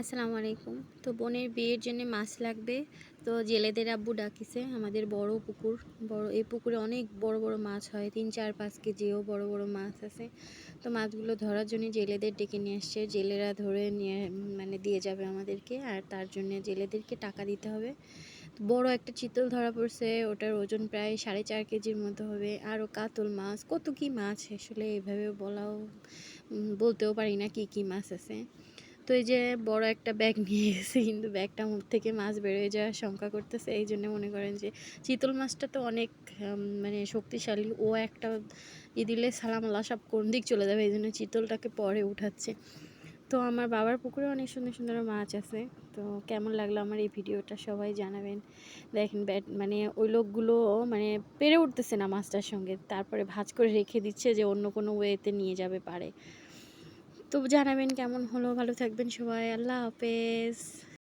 আসসালামু আলাইকুম। তো বোনের বিয়ের জন্য মাছ লাগবে। তো জেলেদের আব্বু ডাকিছে, আমাদের বড় পুকুর। বড়, এই পুকুরে অনেক বড় বড় মাছ হয়, তিন চার পাঁচ কেজিও বড় বড় মাছ আছে। তো মাছগুলো ধরার জন্য জেলেদের ডেকে নিয়ে আসছে। জেলেরা ধরে নিয়ে মানে দিয়ে যাবে আমাদেরকে, আর তার জন্য জেলেদেরকে টাকা দিতে হবে। বড় একটা চিতল ধরা পড়ছে, ওটার ওজন প্রায় সাড়ে চার কেজির মতো হবে। আরও কাতল মাছ, কত কি মাছ, আসলে এভাবে বলাও বলতেও পারি না কি কি মাছ আছে। তো এই যে বড় একটা ব্যাগ নিয়ে গেছে কিন্তু ব্যাগটা মুখ থেকে মাছ বেরোয় যাওয়ার শঙ্কা করতেছে। এই জন্য মনে করেন যে চিতল মাছটা তো অনেক মানে শক্তিশালী। ও একটা ই দিলে সালাম আল্লাহ সব কোন দিক চলে যাবে, এই জন্য চিতলটাকে পরে উঠাচ্ছে। তো আমার বাবার পুকুরে অনেক সুন্দর সুন্দর মাছ আছে। তো কেমন লাগল আমার এই ভিডিওটা সবাই জানাবেন। দেখেন ব্যাট মানে ওই লোকগুলো মানে পেরে উঠতেছে না মাছটার সঙ্গে। তারপরে ভাজ করে রেখে দিচ্ছে যে অন্য কোনো ওয়েতে নিয়ে যাবে পারে। তো জানাবেন কেমন হলো? ভালো থাকবেন সবাই। আল্লাহ হাফেজ।